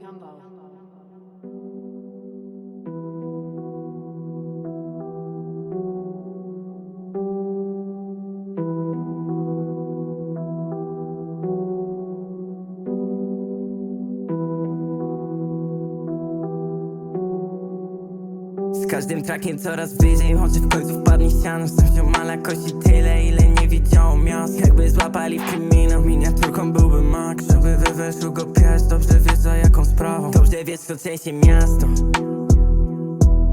Jumbo. Z każdym trakiem coraz wyżej Choć w końcu wpadnie ścianą Sam ziomal jakości tyle, ile nie widziało miast Jakby złapali w kryminał Miniaturką byłby mak Żeby wyweszł go pies. Dobrze wiesz za jaką sprawą. Dobrze wiesz co trzęsie miasto.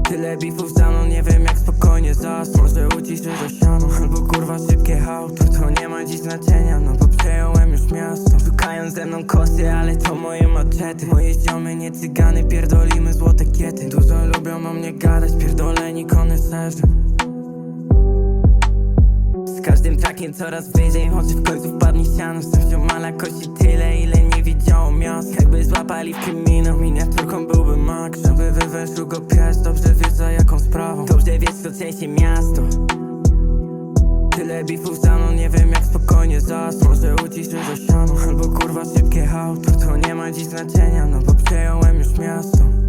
Tyle bifów za mną, nie wiem jak spokojnie zasnąć. Może uciszę do siano Albo kurwa szybkie auto. To nie ma dziś znaczenia, no bo przejąłem już miasto. Szukają ze mną kosy, ale to moje maczety Moje ziomy, nie cygany, pierdolimy złote kiety. Dużo lubią o mnie gadać, pierdoleni koneserzy każdym trakiem coraz wyżej Choć w końcu wpadnie ścianą Sam ziomal jakości tyle, ile nie widziało miast. Jakby złapali w kryminał Miniaturką byłby mak Żeby wyweszł go pies Dobrze wiesz za jaką sprawą. Dobrze wiesz co trzęsie miasto. Tyle bifów za mną, nie wiem jak spokojnie zasnąć Może uciszę do siano Albo kurwa szybkie auto. To nie ma dziś znaczenia, no bo przejąłem już miasto